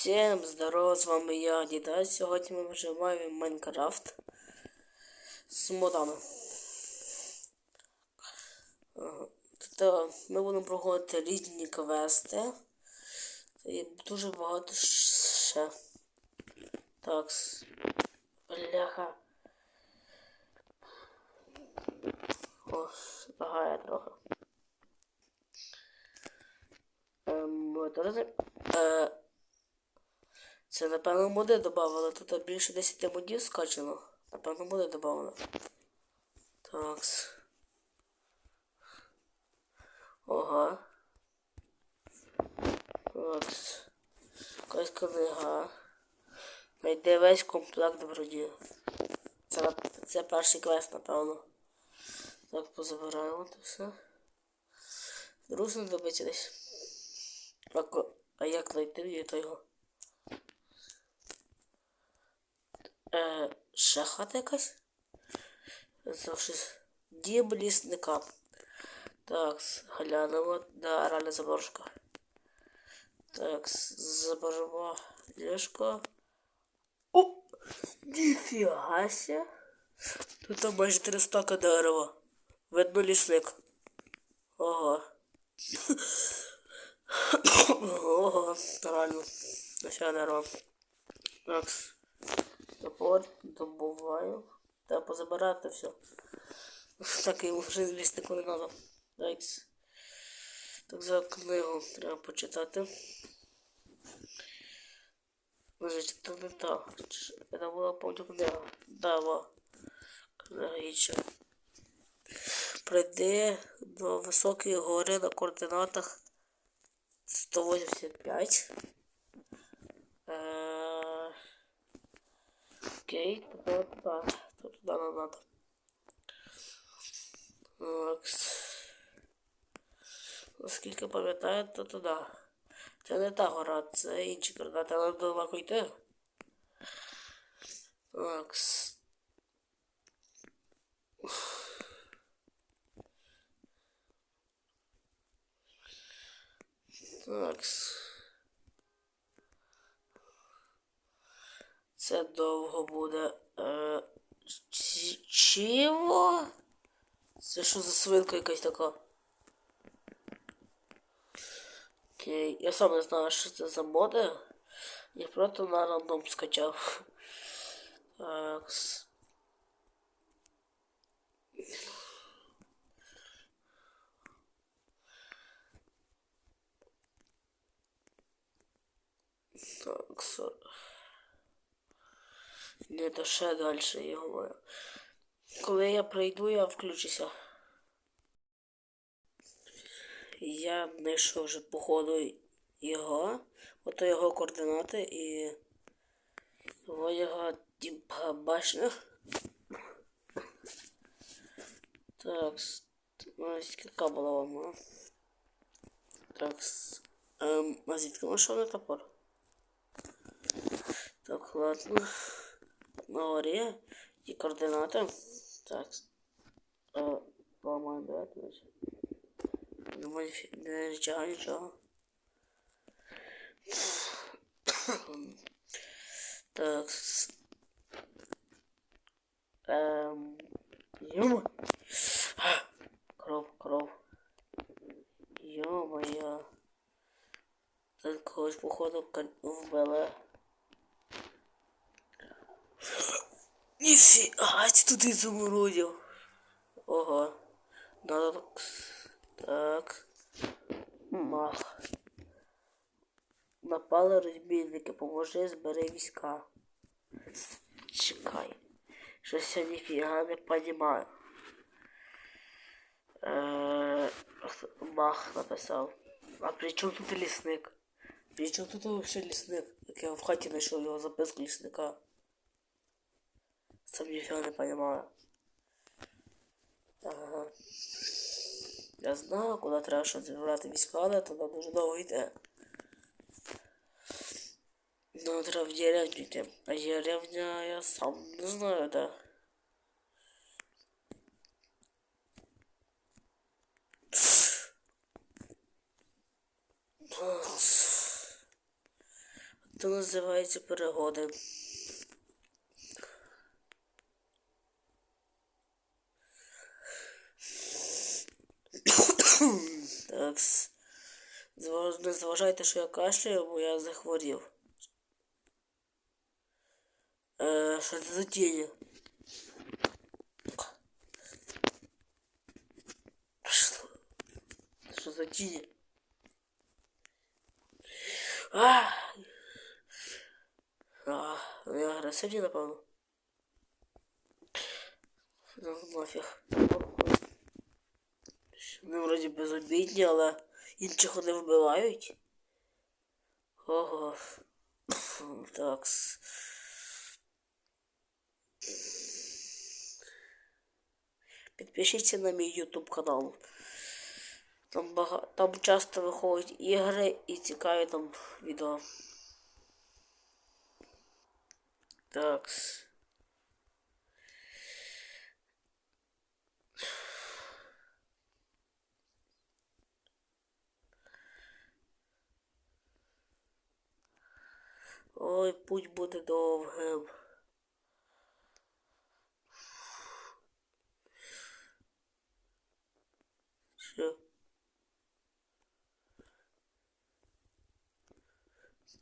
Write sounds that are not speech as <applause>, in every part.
Всім здорово, з вами я, Діда. Сьогодні ми виживаємо в Майнкрафт з модами. Тобто ми будемо проходити різні квести. І дуже багато ще. Так. Бляха. О, лагає трохи. Ем, е, це, напевно, моди додавали. Тут більше 10 модів скачано. Напевно, моди додавали. Такс. Ага. Такс. Якась книга. Найде весь комплект вроді. Це, це перший квест, напевно. Так, позабираємо це все. Друг знадобиться десь. А, а як знайти її, то його? Е, ще хата якась? Це щось. Дім лісника. Так, глянемо. Да, реально заборожка. Так, заборова ліжко. О! Ніфіга ся. Тут майже 300 дерева. Видно лісник. Ого. <coughs> Ого, реально. Ще дерева. Так. Топор добуваю. Треба позабирати все. <laughs> Так і вже ліснику не надо. Тайкс. Так за книгу треба почитати. Може, це не та. Чи- Це була повна книга. Да, во. Книга. Прийди до високої гори на координатах 185. Е, Окей, туди. Тут туди нам надо. Так. Наскільки пам'ятаю, то туди. Це не та гора, це інші координати, але далеко йти. Так. Так. Це довго буде. Е, Чого? Це що за свинка якась така? Окей, я сам не знаю, що це за моди. Я просто на рандом скачав. Так. Так, со... Не, то ще далі я говорю. Коли я прийду, я включуся. Я знайшов вже походу його. Ото його координати і його його типа башня. Так, ось яка була вона. Так, ем, а звідки знайшов на топор? Так, ладно. І координати. Так. Поламаю, давайте дальше. Не нічого, нічого. Так. Ем... Йома. Кров, кров. Йо-моє. Тут когось, походу, кон- вбили. Ніфіга, туди заморозив. Ого. Надо так. Мах. Напали розбійники, поможи, збери війська. Чекай. Щось я ніфіга не понімаю. Е, Мах написав. А при чому тут лісник? При чому тут вообще лісник? Як я в хаті знайшов його записку лісника. Сам ніфіга не понимаю. Ага. Я знаю, куди треба щоб збирати війська, але туди дуже довго йти. Ну, треба в деревню йти. А деревня я сам не знаю, де. Це називається перегоди. Так. Не зважайте, що я кашляю, бо я захворів. Е, що це за тіні? Що за тіні? А! А, вони агресивні, напевно. Ну, нафіг. Вони вроді безобідні, але інших не вбивають. Ого. <clears throat> Такс. Підпишіться на мій YouTube канал. Там бага... там часто виходять ігри і цікаві там відео. Такс. Ой, путь буде довгим. Що?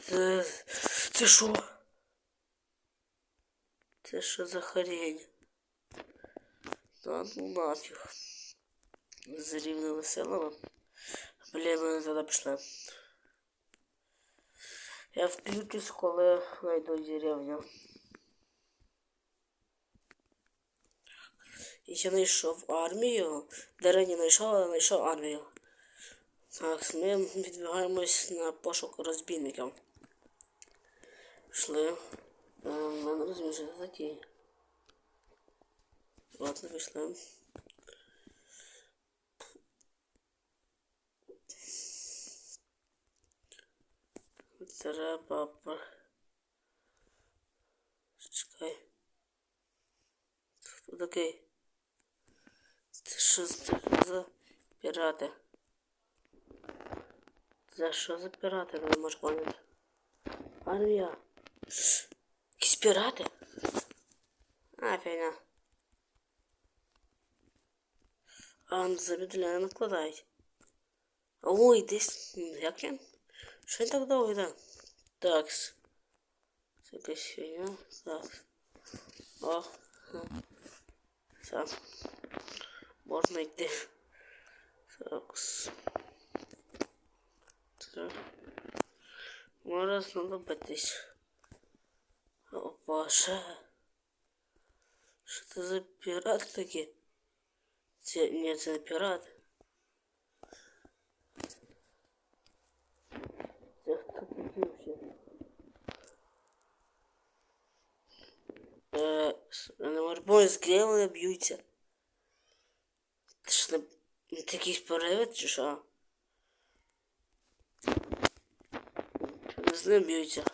Це... Це що? Це що за хрень? Та ну нафіг. Зарівнили село. Блін, мене туди пішли. Я включусь, коли знайду деревню. І ще знайшов армію. Де рані знайшов, але знайшов армію. Так, ми відбігаємось на пошук розбійників. Пішли. Е, не розумію, що такі. Ладно, пішли. Треба... Чекай. Хто такий? Це що за пірати? За що за пірати? Не можу поняти. Армія. Якісь пірати? А, фігня. А, на замедлення накладають. Ой, десь... Як він? Що він так довго йде? Такс. Це якась фігня. Так. О. Все. Можна йти. Такс. Так. Можна знадобитись. О, Боже. Що це за пірат такі? Це, ні, це не пірат. Це хто такий Е, бой з грілами б'ються. Що не, якийсь привид чи що? З ним б'ються.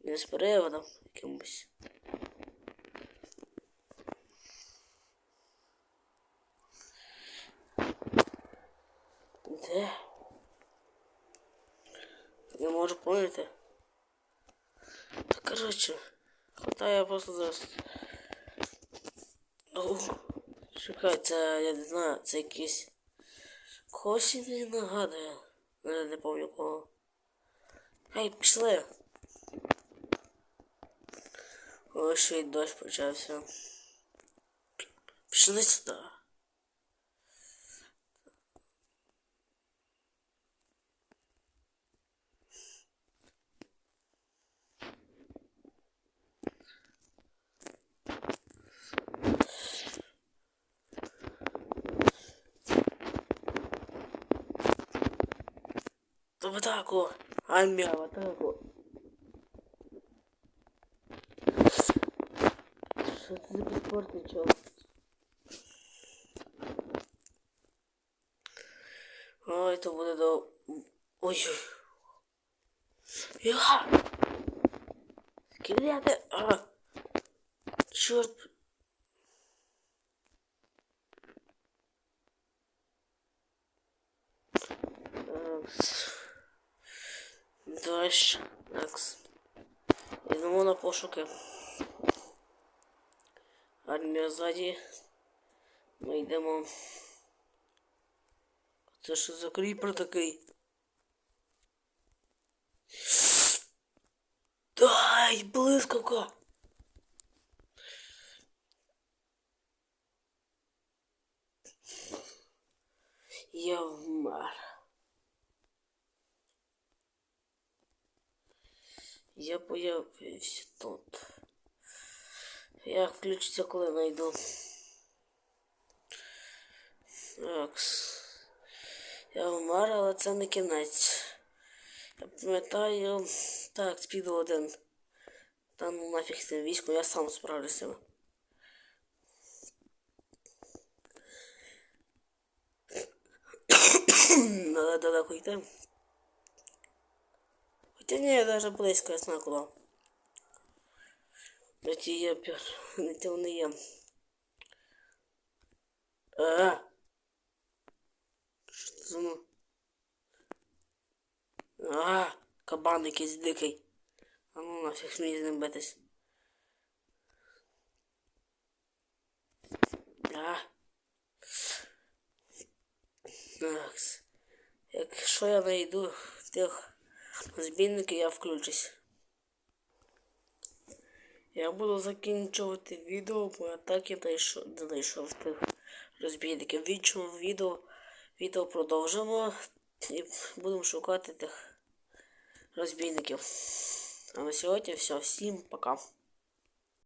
Не з приводом якимось. Де? Не можу поняти. Та коротше, хватає просто зараз. Чекай, це я не знаю, це якийсь. Когось не нагадує. Не, не пам'ятаю кого. Ей, пішли. Ой, ще й дощ почався. Пішли сюди. В атаку! Армія в атаку! Що це за безпортний чел? Ой, то буде до... Ой-ой. Я! Скелети! А! Чорт! Дощ. Такс. Йдемо на пошуки. Армія ззаді. Ми йдемо. Це що за кріпер такий? Дай, блискавка! Я вмер. Я появився тут. Як включиться, коли знайду. Такс. Я вмер, але це не кінець. Я пам'ятаю. Так, спіду один. Та ну нафіг цим військом, я сам справлюсь з <coughs> цим. Надо далеко йти. Хоча ні, я даже близько, я куди. Де ті є пір. Не ті вони є. А! Це за ну? А, кабан якийсь дикий. А ну нафіг мені з ним битись. А. Такс. Якщо я знайду тих збійників, я включусь. Я буду закінчувати відео, бо я так і знайшов, тих розбійників. Відчув відео, відео продовжимо і будемо шукати тих розбійників. А на сьогодні все. Всім пока.